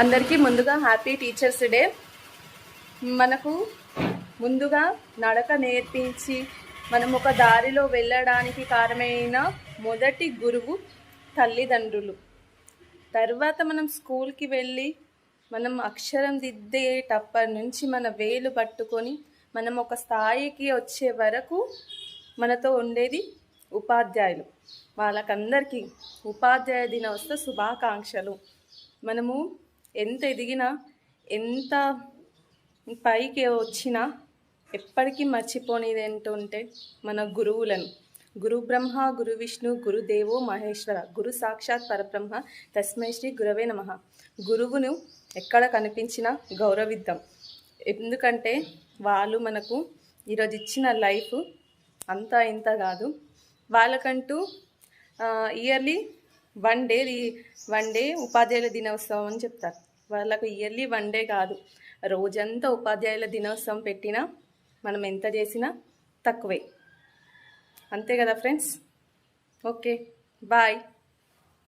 అందరికీ ముందుగా happy teachers day. మనకు ముందుగా నడక నేర్పించి మనం ఒక దారిలో వెళ్ళడానికి కారణమైన మొదటి గురువు తల్లిదండ్రులు. తర్వాత మనం స్కూల్కి వెళ్ళి మనం అక్షరం దిద్దేటప్పటి నుంచి మన వేలు పట్టుకొని మనం ఒక స్థాయికి వచ్చే వరకు మనతో ఉండేది ఉపాధ్యాయులు. వాళ్ళకందరికీ ఉపాధ్యాయ దినోత్సవ శుభాకాంక్షలు. మనము ఎంత ఎదిగినా ఎంత పైకి వచ్చినా ఎప్పటికీ మర్చిపోనిది ఏంటంటే మన గురువులను. గురు బ్రహ్మ గురు విష్ణు గురుదేవో మహేశ్వర గురు సాక్షాత్ పరబ్రహ్మ తస్మై శ్రీ గురవే నమ. గురువును ఎక్కడ కనిపించినా గౌరవిద్దాం. ఎందుకంటే వాళ్ళు మనకు ఈరోజు ఇచ్చిన లైఫ్ అంతా ఇంత కాదు. వాళ్ళకంటూ yearly one day one day ఉపాధ్యాయుల దినోత్సవం అని చెప్తారు. వాళ్ళకు ఇయర్లీ వన్ డే కాదు. రోజంతా ఉపాధ్యాయుల దినోత్సవం పెట్టినా మనం ఎంత చేసినా తక్కువే. అంతే కదా ఫ్రెండ్స్? Okay bye.